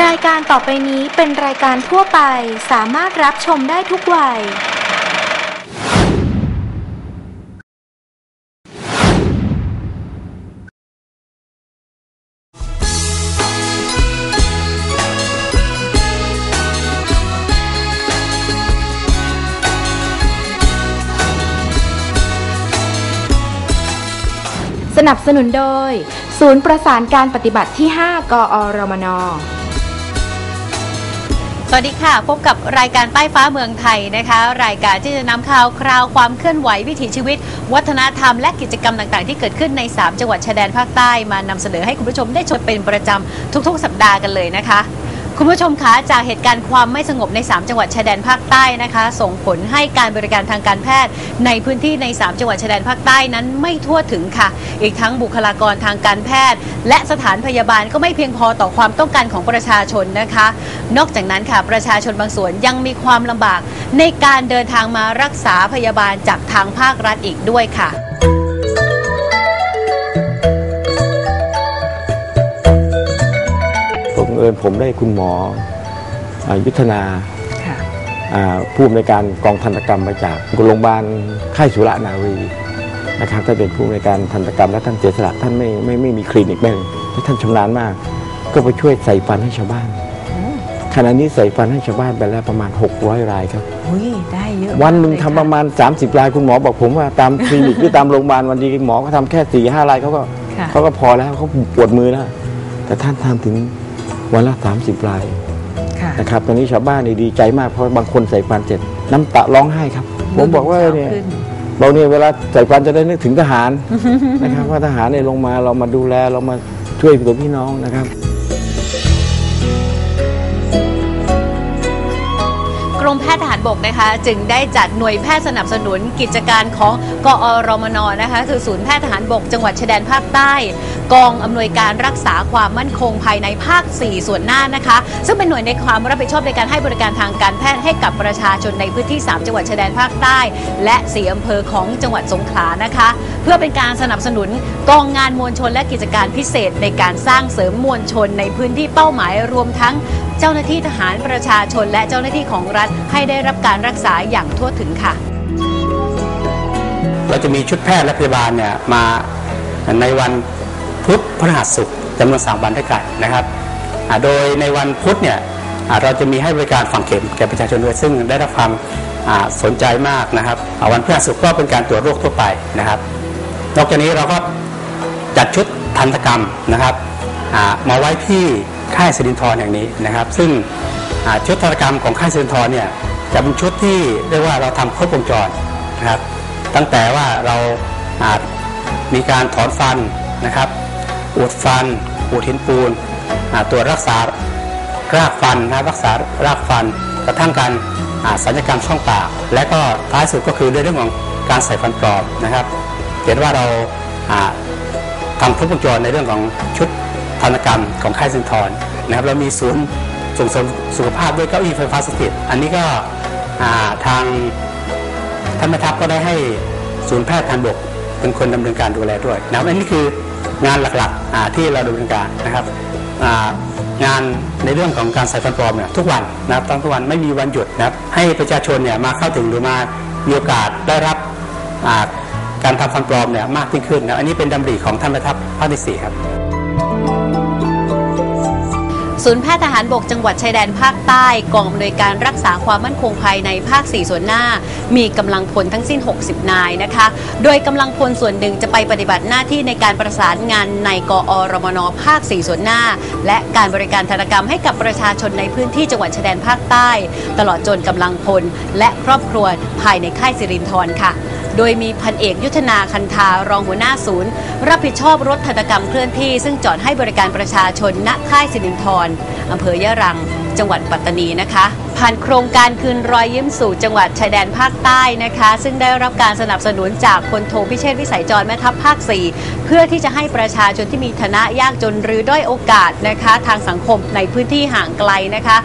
รายการต่อไปนี้เป็นรายการทั่วไปสามารถรับชมได้ทุกวัย สนับสนุนโดย ศูนย์ประสานการปฏิบัติที่ 5 กอรมน สวัสดีค่ะ พบกับรายการใต้ฟ้าเมืองไทยนะคะ รายการที่จะนำข่าวคราวความเคลื่อนไหววิถีชีวิต วัฒนธรรมและกิจกรรมต่างๆ ที่เกิดขึ้นใน 3 จังหวัดชายแดนภาคใต้มานำเสนอให้คุณผู้ชมได้ชมเป็นประจำทุก ๆ สัปดาห์กันเลยนะคะ คุณผู้ชมคะจากเหตุการณ์ความไม่สงบใน 3 จังหวัดชายแดนภาคใต้นะคะ ส่งผลให้การบริการทางการแพทย์ในพื้นที่ใน 3 จังหวัดชายแดนภาคใต้นั้นไม่ทั่วถึงค่ะ อีกทั้งบุคลากรทางการแพทย์ และสถานพยาบาลก็ไม่เพียงพอต่อความต้องการของประชาชนนะคะ นอกจากนั้นค่ะประชาชนบางส่วนยังมีความลำบากในการเดินทางมารักษาพยาบาลจากทางภาครัฐอีกด้วยค่ะ เอิญผมได้คุณหมออายุทธนาอ่าผู้อำนวยการกองทันตกรรมมาจากโรงพยาบาลค่ายสุระนารีนะครับท่านเป็นผู้อำนวยการทันตกรรมและท่านเสียสละท่านไม่ไม่ไม่มีคลินิกแม่เลยและท่านชำนาญมาก ก็ไปช่วยใส่ฟันให้ชาวบ้านขณะนี้ใส่ฟันให้ชาวบ้านไปแล้วประมาณ 600 รายครับอุ้ยได้เยอะวันหนึ่งมากทำเลยประมาณ 30 รายคุณหมอบอกผมว่าตามคลินิกหรือตามโรงพยาบาลวันดีหมอก็ทำแค่สี่ห้ารายเขาก็ค่ะเขาก็พอแล้วเขาปวดมือแล้วแต่ท่านทำถึง วันละ30รายค่ะนะครับตอนนี้ชาวบ้านนี่ดีใจมากเพราะบางคนใส่ฟันเสร็จน้ำตาร้องไห้ครับ ผมบอกว่าเนี่ยขึ้นเราเนี่ยเวลาใส่ฟันจะได้นึกถึงทหารนะครับว่าทหารเนี่ยลงมาเรามาดูแลเรามาช่วยตัวพี่น้องนะครับ กรมแพทย์ทหารบกนะคะ จึงได้จัดหน่วยแพทย์สนับสนุนกิจการของกอรมนนะคะ คือศูนย์แพทย์ทหารบก จังหวัดชายแดนภาคใต้ กองอำนวยการรักษาความมั่นคงภายในภาค 4 ส่วนหน้านะคะ ซึ่งเป็นหน่วยในความรับผิดชอบในการให้บริการทางการแพทย์ให้กับประชาชนในพื้นที่ 3 จังหวัดชายแดนภาคใต้ และ4อำเภอของจังหวัดสงขลานะคะ เพื่อเป็นการสนับสนุนกองงานมวลชนและกิจการพิเศษในการสร้างเสริมมวลชนในพื้นที่เป้าหมายรวมทั้ง เจ้าหน้าที่ทหารประชาชนและเจ้าหน้าที่ของรัฐให้ได้รับการรักษาอย่างทั่วถึงค่ะ เราจะมีชุดแพทย์และพยาบาลเนี่ยมาในวันพุธพฤหัสศุกร์จำนวนสามวันด้วยกันนะครับโดยในวันพุธเนี่ยเราจะมีให้บริการฝังเข็มแก่ประชาชนด้วยซึ่งได้รับความสนใจมากนะครับวันพฤหัสศุกร์ก็เป็นการตรวจโรคทั่วไปนะครับ นอกจากนี้เราก็จัดชุดทันตกรรมนะครับมาไว้ที่ ค่ายสิรินทรแห่งนี้นะครับ ซึ่งชุดทันกรรมของค่ายสิรินทรเนี่ยจะเป็นชุดที่เรียกว่าเราทำครบวงจรนะครับ ตั้งแต่ว่าเราอาจมีการถอนฟันนะครับ อุดฟัน อุดหินปูนตรวจรักษารากฟันนะรักษารากฟันกระทั่งการอ่าศัลยกรรมช่องปาก และก็ท้ายสุดก็คือเรื่องของการใส่ฟันปลอมนะครับ เห็นว่าเราอ่าทำครบวงจรในเรื่องของชุด ทันกรรมของค่ายซินทรนะครับเรามีศูนย์ส่งเสริมสุขภาพด้วยเก้าอี้ไฟฟ้าสถิต อันนี้ก็ทางท่านแม่ทัพก็ได้ให้ศูนย์แพทย์ทางบกเป็นคนดำเนินการดูแลด้วยนะครับอันนี้คืองานหลักๆที่เราดำเนินการนะครับงานในเรื่องของการใส่ฟันปลอมเนี่ยทุกวันนะครับตั้งทุกวันไม่มีวันหยุดนะครับให้ประชาชนเนี่ยมาเข้าถึงหรือมามีโอกาสได้รับการทำฟันปลอมเนี่ยมากยิ่งขึ้นนะอันนี้เป็นดำริของท่านแม่ทัพภาคที่สี่ครับ ศูนย์แพทย์ทหารบกจังหวัดชายแดนภาคใต้กองอำนวยการรักษาความมั่นคงภายในภาค 4 ส่วนหน้า มีกำลังพลทั้งสิ้น 60 นายนะคะ โดยกำลังพลส่วนหนึ่งจะไปปฏิบัติหน้าที่ในการประสานงานในกอรมนภาค 4 ส่วนหน้า และการบริการธนกรรมให้กับประชาชนในพื้นที่จังหวัดชายแดนภาคใต้ ตลอดจนกำลังพลและครอบครัวภายในค่ายสิรินธรค่ะ โดยมีพันเอกยุทธนาคันธารองหัวหน้าศูนย์ รับผิดชอบรถธนกรรมเคลื่อนที่ ซึ่งจอดให้บริการประชาชนณค่ายสิรินธรอำเภอยะรัง จังหวัดปัตตานีนะคะ ผ่านโครงการคืนรอยยิ้มสู่จังหวัดชายแดนภาคใต้นะคะ ซึ่งได้รับการสนับสนุนจากพลโทพิเชษวิสัยจรแม่ทัพภาค 4 เพื่อที่จะให้ประชาชนที่มีฐานะยากจนหรือด้อยโอกาสนะคะ ทางสังคมในพื้นที่ห่างไกลนะคะ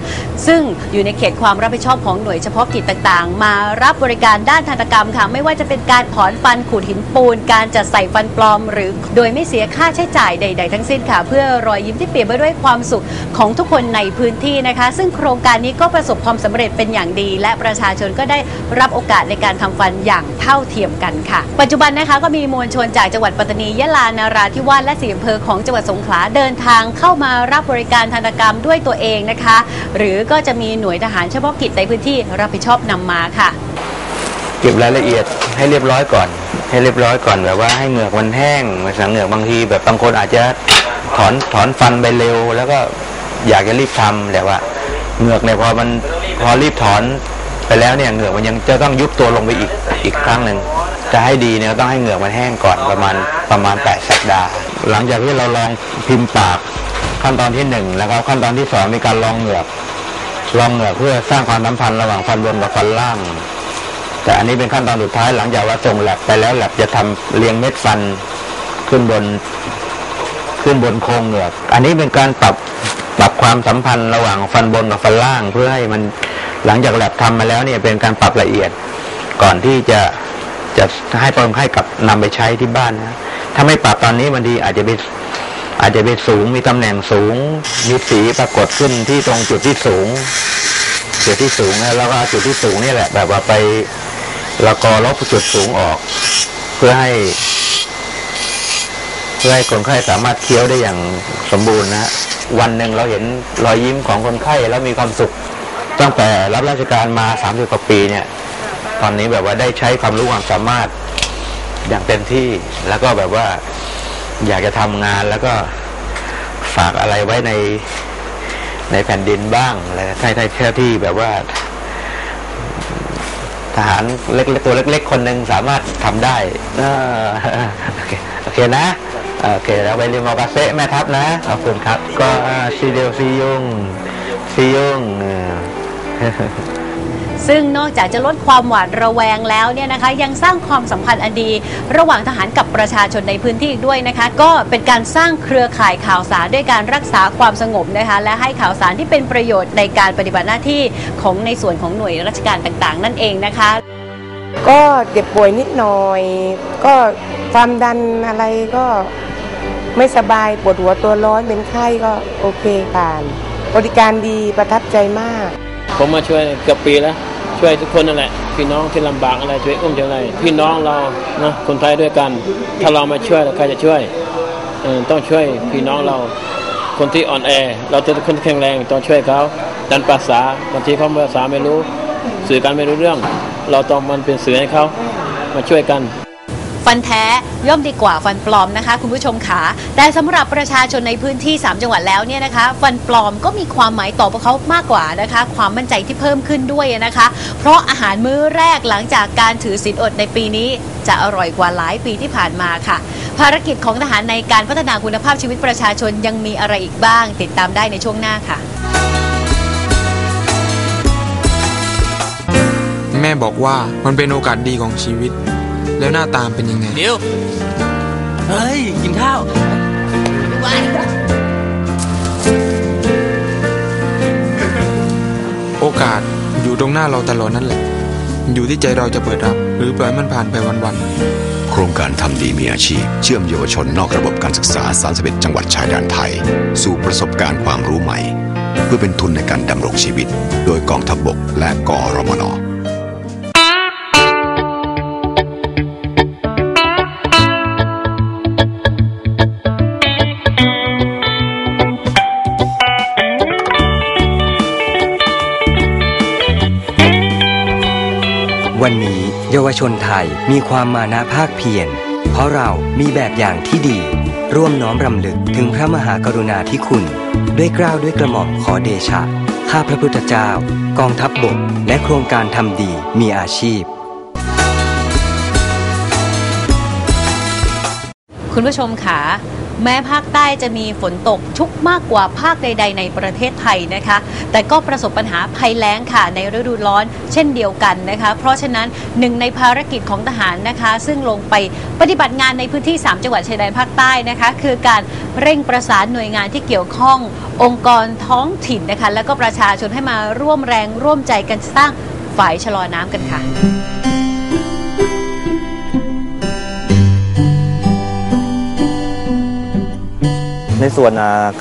ซึ่งอยู่ในเขตความรับผิดชอบของหน่วยเฉพาะกิจต่างๆ มารับบริการด้านทันตกรรมค่ะ ไม่ว่าจะเป็นการถอนฟันขูดหินปูน การจัดใส่ฟันปลอม หรือโดยไม่เสียค่าใช้จ่ายใด ๆ ทั้งสิ้นค่ะ เพื่อรอยยิ้มที่เปลี่ยนไปด้วยความสุขของทุกคนในพื้นที่นะคะ ซึ่งโครงการนี้ก็ประสบความสำเร็จเป็นอย่างดี และประชาชนก็ได้รับโอกาสในการทำฟันอย่างเท่าเทียมกันค่ะ ปัจจุบันนะคะก็มีมวลชนจากจังหวัดปัตตานียะลานาราธิวาสและสีอำเภอของจังหวัดสงขลาเดินทางเข้ามารับบริการทันตกรรมด้วยตัวเองนะคะ หรือก็จะมีหน่วยทหารเฉพาะกิจในพื้นที่รับผิดชอบนำมาค่ะ เก็บรายละเอียดให้เรียบร้อยก่อน ให้เรียบร้อยก่อนแบบว่าให้เหงือกมันแห้งมาสังเหงือกบางทีแบบบางคนอาจจะถอนถอนฟันไปเร็ว แล้วก็อยากจะรีบทำแต่ว่า เหงือกเนี่ยพอมันพอรีบถอนไปแล้วเนี่ยเหงือกมันยังจะต้องยุบตัวลงไปอีกอีกครั้งหนึ่งจะให้ดีเนี่ยต้องให้เหงือกมันแห้งก่อนประมาณประมาณ8สัปดาห์หลังจากที่เราลองพิมพ์ปากขั้นตอนที่หนึ่งแล้วก็ขั้นตอนที่สองมีการลองเหงือกลองเหงือกเพื่อสร้างความสัมพันธ์ระหว่างฟันบนกับฟันล่าง แต่อันนี้เป็นขั้นตอนสุดท้ายหลังจากว่าส่งแลบไปแล้วแลบจะทำเรียงเม็ดฟันขึ้นบนขึ้นบนโครงเหงือก อันนี้เป็นการปรับ ความสัมพันธ์ระหว่างฟันบนกับฟันล่าง เพื่อให้มันหลังจากแลบทำมาแล้วเนี่ยเป็นการปรับละเอียด ก่อนที่จะจะให้ปรงให้กับนำไปใช้ที่บ้านนะถ้าไม่ปรับตอนนี้บางทีอาจจะไปอาจจะไปสูงมีตำแหน่งสูง มีสีปรากฏขึ้นที่ตรงจุดที่สูง จุดที่สูงนะแล้วก็จุดที่สูงนี่แหละ แบบว่าไปละกอลบจุดสูงออก เพื่อให้เพื่อให้คนไข้สามารถเคี้ยวได้อย่างสมบูรณ์นะฮะ วันหนึ่งเราเห็นรอยยิ้มของคนไข้แล้วมีความสุข ตั้งแต่รับราชการมา30กว่าปีเนี่ย ตอนนี้แบบว่าได้ใช้ความรู้ความสามารถอย่างเต็มที่แล้วก็แบบว่าอยากจะทำงานแล้วก็ฝากอะไรไว้ในในแผ่นดินบ้างอะไรใช่ใช่เชื่อที่แบบว่า ทหารเล็กๆตัวเล็ก ๆ คนหนึ่งสามารถทำได้โอเคโอเคนะ โอเคแล้วไปเรียนมอกาเซะแม่ทัพนะ ขอบคุณครับ ก็ซีเดียวซียุงซียุงซึ่งนอกจากจะลดความหวาดระแวงแล้วเนี่ยนะคะ ยังสร้างความสัมพันธ์อันดี ระหว่างทหารกับประชาชนในพื้นที่อีกด้วยนะคะ ก็เป็นการสร้างเครือข่ายข่าวสารด้วยการรักษาความสงบนะคะ และให้ข่าวสารที่เป็นประโยชน์ในการปฏิบัติหน้าที่ของในส่วนของหน่วยราชการต่างๆ นั่นเองนะคะ ก็เจ็บป่วยนิดหน่อย ก็ความดันอะไรก็ไม่สบายปวดหัวตัวร้อนเป็นไข้ก็โอเคผ่าน บริการดีประทับใจมาก ผมมาช่วยเกือบปีแล้ว ช่วยทุกคนนั่นแหละ พี่น้องที่ลำบากอะไรช่วยอุ้มช่วยอะไร พี่น้องเรานะคนไทยด้วยกัน ถ้าเราม่ช่วยใครจะช่วยต้องช่วยพี่น้องเราคนที่อ่อนแอ เราจะคนแข็งแรงต้องช่วยเขาดันภาษาบางทีเขาภาษาไม่รู้ สื่อกันไม่รู้เรื่อง เราต้องมันเป็นสื่อให้เขามาช่วยกัน ฟันแท้ย่อมดีกว่าฟันปลอมนะคะ คุณผู้ชมค่ะแต่สำหรับประชาชนในพื้นที่ 3 จังหวัดแล้วเนี่ยนะคะ ฟันปลอมก็มีความหมายต่อพวกเขามากกว่านะคะ ความมั่นใจที่เพิ่มขึ้นด้วยนะคะ เพราะอาหารมื้อแรกหลังจากการถือศีลอดในปีนี้ จะอร่อยกว่าหลายปีที่ผ่านมาค่ะ ภารกิจของทหารในการพัฒนาคุณภาพชีวิตประชาชนยังมีอะไรอีกบ้าง ติดตามได้ในช่วงหน้าค่ะ แม่บอกว่ามันเป็นโอกาสดีของชีวิต แล้วหน้าตามเป็นยังไงนิวเฮ้ย กินข้าวโอกาสอยู่ตรงหน้าเราตลอดนั่นแหละ อยู่ที่ใจเราจะเปิดรับ หรือปล่อยมันผ่านไปวันๆ โครงการทำดีมีอาชีพ เชื่อมเยาวชนนอกระบบการศึกษา 31 จังหวัดชายแดนไทย สู่ประสบการณ์ความรู้ใหม่ เพื่อเป็นทุนในการดำรงชีวิต โดยกองทัพบบกและกอรมนวัน วชนไทยมีความมานะภาคเพียร เพราะเรามีแบบอย่างที่ดี ร่วมน้อมรำลึกถึงพระมหากรุณาธิคุณ ด้วยกล้าวด้วยกระหม่อมขอเดชะ ข้าพระพุทธเจ้า กองทัพบบก และโครงการทำดีมีอาชีพ คุณผู้ชมค่ะ แม้ภาคใต้จะมีฝนตกชุกมากกว่าภาคใด ๆ ในประเทศไทยนะคะ แต่ก็ประสบปัญหาภัยแล้งค่ะในฤดูร้อนเช่นเดียวกันนะคะ เพราะฉะนั้นหนึ่งในภารกิจของทหารนะคะ ซึ่งลงไปปฏิบัติงานในพื้นที่ 3 จังหวัดชายแดนภาคใต้นะคะ คือการเร่งประสานหน่วยงานที่เกี่ยวข้อง องค์กรท้องถิ่นนะคะ แล้วก็ประชาชนให้มาร่วมแรงร่วมใจกันสร้างฝ่ายชะลอน้ำกันค่ะ ส่วน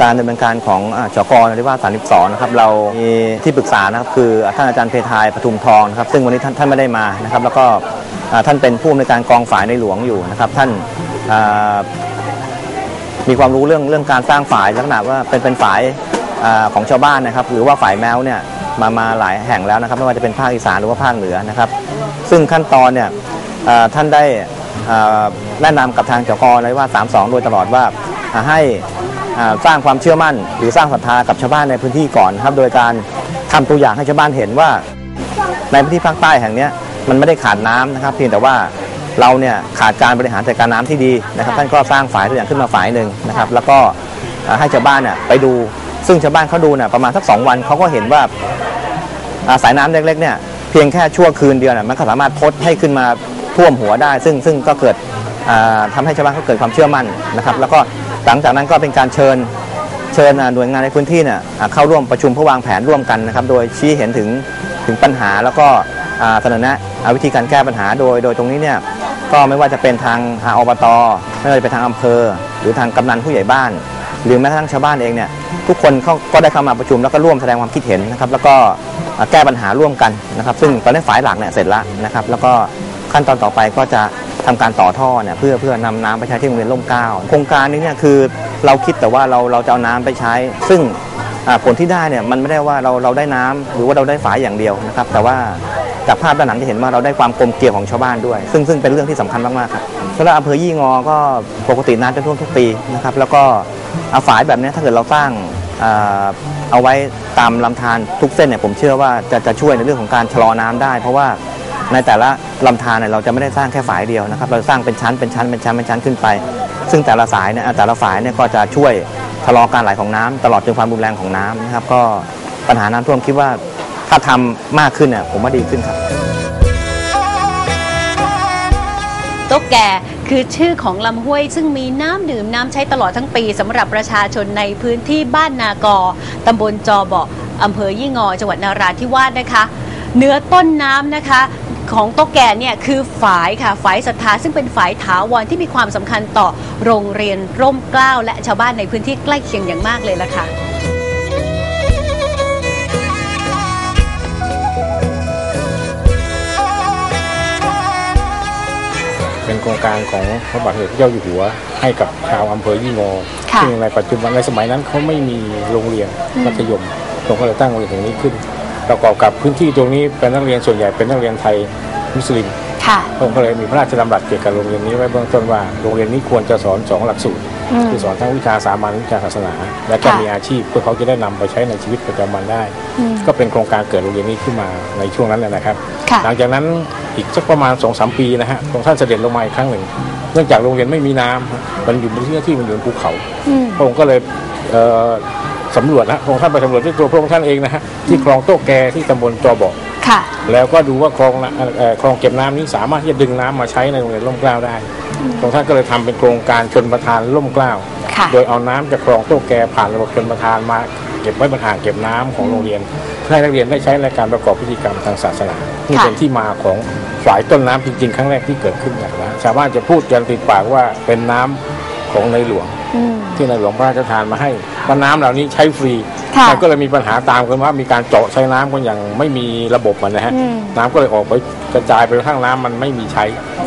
การดำเนินการของอ่าจกนริวาส32นะครับเรามีที่ปรึกษานะครับคือท่านอาจารย์เพทายปทุมทองนะครับซึ่งวันนี้ท่านท่านไม่ได้มานะครับ แล้วก็ท่านเป็นผู้อำนวยการกองฝ่ายในหลวงอยู่นะครับ ท่านมีความรู้เรื่องเรื่องการสร้างฝ่ายลักษณะว่าเป็นเป็นฝ่ายอของชาวบ้านนะครับ หรือว่าฝ่ายแมวเนี่ยมามาหลายแห่งแล้วนะครับไม่ว่าจะเป็นภาคอีสานหรือว่าภาคเหนือนะครับ ซึ่งขั้นตอนเนี่ยท่านได้แนะนำกับทางจกนริวาส32 โดยตลอดว่าให้ สร้างความเชื่อมั่น หรือสร้างศรัทธากับชาวบ้านในพื้นที่ก่อนนะครับ โดยการทำตัวอย่างให้ชาวบ้านเห็นว่า ในพื้นที่ภาคใต้แห่งเนี้ยมันไม่ได้ขาดน้ำนะครับ เพียงแต่ว่าเราเนี่ยขาดการบริหารจัดการน้ำที่ดีนะครับ ท่านก็สร้างฝายตัวอย่างขึ้นมาฝายหนึ่งนะครับ แล้วก็อ่าให้ชาวบ้านเนี่ยไปดู ซึ่งชาวบ้านเขาดูเนี่ยประมาณสักสองวันเขาก็เห็นว่าอ่าสายน้ำเล็กๆเนี่ยเพียงแค่ชั่วคืนเดียวเนี่ยมันก็สามารถพดให้ขึ้นมาท่วมหัวได้ ซึ่งซึ่งก็เกิดอ่าทำให้ชาวบ้านเขาเกิดความเชื่อมั่นนะครับ แล้วก็ หลังจากนั้นก็เป็นการเชิญเชิญหน่วยงานในพื้นที่เนี่ยเข้าร่วมประชุมเพื่อวางแผนร่วมกันนะครับ โดยชี้เห็นถึงถึงปัญหาแล้วก็เสนอแนะอ่าวิธีการแก้ปัญหาโดย โดยตรงนี้เนี่ยก็ไม่ว่าจะเป็นทางออบตไม่ว่าจะเป็นทางอำเภอ หรือทางกำนันผู้ใหญ่บ้าน หรือแม้กระทั่งชาวบ้านเองเนี่ยทุกคนเขาก็ได้เข้ามาประชุมแล้วก็ร่วมแสดงความคิดเห็นนะครับ แล้วก็แก้ปัญหาร่วมกันนะครับ ซึ่งตอนนี้ฝ่ายหลักเนี่ยเสร็จแล้วนะครับ แล้วก็ขั้นตอนต่อไปก็จะ ทำการต่อท่อเนี่ยเพื่อเพื่อนำน้ำไปใช้ที่โรงเรียนร่มเกล้าโครงการนี้เนี่ยคือเราคิดแต่ว่าเราเราจะเอาน้ำไปใช้ ซึ่งผลที่ได้เนี่ยมันไม่ได้ว่าเราเราได้น้ำหรือว่าเราได้ฝายอย่างเดียวนะครับแต่ว่าจากภาพด้านหลังจะเห็นว่าเราได้ความกลมเกลี่ยของชาวบ้านด้วย ซึ่งซึ่งเป็นเรื่องที่สำคัญมากๆครับสำหรับอำเภอยี่งอก็ปกติน้ำจะท่วมทุกปีนะครับแล้วก็เอาฝายแบบนี้ถ้าเกิดเราสร้างเอาไว้ตามลำธารทุกเส้นเนี่ยผมเชื่อว่าจะจะช่วยในเรื่องของการชะลอน้ำได้ เพราะว่า ในแต่ละลำธารเนี่ยเราจะไม่ได้สร้างแค่ฝายเดียวนะครับ เราสร้างเป็นชั้นเป็นชั้นเป็นชั้นเป็นชั้นขึ้นไป ซึ่งแต่ละสายเนี่ยแต่ละฝายเนี่ยก็จะช่วยชะลอการไหลของน้ำตลอดจนความรุนแรงของน้ำนะครับ ก็ปัญหาน้ำท่วมคิดว่าถ้าทำมากขึ้นเนี่ยผมว่าดีขึ้นครับโต๊ะแก่คือชื่อของลำห้วยซึ่งมีน้ำดื่มน้ำใช้ตลอดทั้งปีสำหรับประชาชนในพื้นที่บ้านนากอตำบลจอเบาะอำเภอยี่งอจังหวัดนาราธิวาสนะคะ เนื้อต้นน้ำนะคะ ของโต๊ะแก่เนี่ยคือฝายค่ะฝายศรัทธาซึ่งเป็นฝายถาวรที่มีความสำคัญต่อโรงเรียนร่มเกล้าและชาวบ้านในพื้นที่ใกล้เคียงอย่างมากเลยละค่ะเป็นโครงการของพระบาทสมเด็จพระเจ้าอยู่หัว ให้กับชาวอำเภอยี่งอค่ะซึ่งในปัจจุบันในสมัยนั้นเขาไม่มีโรงเรียนอืมมัธยมเราก็เลยตั้งโรงเรียนแห่งนี้ขึ้น ประกอบกับพื้นที่ตรงนี้เป็นนักเรียนส่วนใหญ่เป็นนักเรียนไทยมุสลิมค่ะพระองค์ก็เลยมีพระราชดำรัสเกี่ยวกับโรงเรียนนี้ไว้เบื้องต้นว่าโรงเรียนนี้ควรจะสอนสองหลักสูตรอืมคือสอนทั้งวิชาสามัญวิชาศาสนา และก็ค่ะมีอาชีพเพื่อเขาจะได้นำไปใช้ในชีวิตประจำวันได้อืมก็เป็นโครงการเกิดโรงเรียนนี้ขึ้นมาในช่วงนั้นแหละนะครับค่ะหลังจากนั้นอีกสักประมาณสองสามปีนะฮะพระองค์ท่านเสด็จลงมาอีกครั้งหนึ่ง เนื่องจากโรงเรียนไม่มีน้ำฮะมันอยู่บนที่ที่มันอยู่บนภูเขาอืมพระองค์ก็เลยเอ่อ สำรวจนะพระองค์ท่านไปสำรวจด้วยตัวพระองค์ท่านเองนะฮะที่คลองโต๊ะแกที่ตำบลจอเบาะค่ะ แล้วก็ดูว่าคลองน่ะเอ่อเอ่อคลองเก็บน้ำนี้สามารถที่จะดึงน้ำมาใช้ในโรงเรียนร่มเกล้าได้พระองค์ท่านก็เลยทำเป็นโครงการชนประทานร่มเกล้า ค่ะ โดยเอาน้ำจากคลองโต๊ะแกผ่านระบบชนประทานมาเก็บไว้บนอ่างเก็บน้ำของโรงเรียนเพื่อให้นักเรียนได้ใช้ในการประกอบพิธีกรรมทางศาสนานี่เป็นที่มาของฝายต้นน้ำจริงๆ ครั้งแรกที่เกิดขึ้นอย่างนะชาวบ้านจะพูดกันติดปากว่าเป็นน้ำของในหลวง อืม ที่ในหลวงพระราชทานมาให้ ว่าน้ำเหล่านี้ใช้ฟรีค่ะมันก็เลยมีปัญหาตามกันว่ามีการเจาะใช้น้ำกันอย่างไม่มีระบบมันนะฮะอืมน้ำก็เลยออกไปกระจายไปข้างน้ำมันไม่มีใช้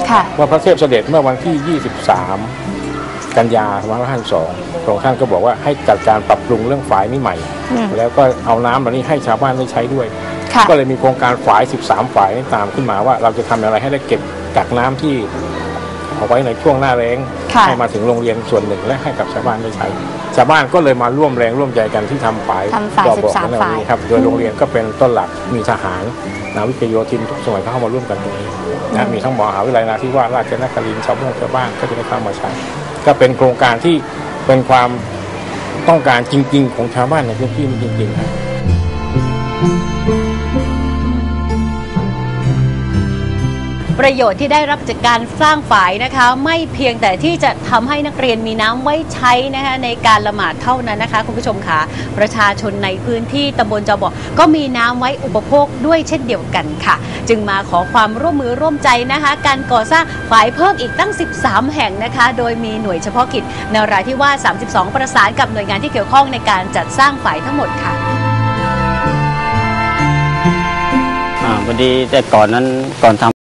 ค่ะว่าพระเทพเสด็จเมื่อวันที่ 23 กันยา2552พระองค์ท่านก็บอกว่าให้จัดการปรับปรุงเรื่องฝายนี้ใหม่อืมแล้วก็เอาน้ำเหล่านี้ให้ชาวบ้านได้ใช้ด้วยค่ะก็เลยมีโครงการฝาย 13 ฝายนี้ตามขึ้นมาว่าเราจะทำอะไรให้ได้เก็บกักน้ำที่ เอาไว้ในช่วงหน้าแล้งค่ะให้มาถึงโรงเรียนส่วนหนึ่งและให้กับชาวบ้านได้ใช้ชาวบ้านก็เลยมาร่วมแรงร่วมใจกันที่ทำฝายทำฝายจอบอก13ในวันนี้ฝายครับโดยโรงเรียนก็เป็นต้นหลักมีทหารนาวิกโยธินทุกสมัยก็เข้ามาร่วมกันตรงนี้นะมีทั้งมหาวิทยาลัยนาทิวาสราชนครินทร์ชาวบ้านชาวบ้านก็จะได้เข้ามาใช้ก็เป็นโครงการที่เป็นความต้องการจริง ๆ ของชาวบ้านในพื้นที่นี้จริงๆครับ ประโยชน์ที่ได้รับจากการสร้างฝายนะคะ ไม่เพียงแต่ที่จะทำให้นักเรียนมีน้ำไว้ใช้นะคะในการละหมาดเท่านั้นนะคะ คุณผู้ชมค่ะ ประชาชนในพื้นที่ตำบลจอบอกก็มีน้ำไว้อุปโภคด้วยเช่นเดียวกันค่ะ จึงมาขอความร่วมมือร่วมใจนะคะ การก่อสร้างฝายเพิ่มอีกตั้ง 13 แห่งนะคะ โดยมีหน่วยเฉพาะกิจนราธิวาส32 ประสานกับหน่วยงานที่เกี่ยวข้องในการจัดสร้างฝายทั้งหมดค่ะอ่าพอดีแต่ก่อนนั้นก่อนทำ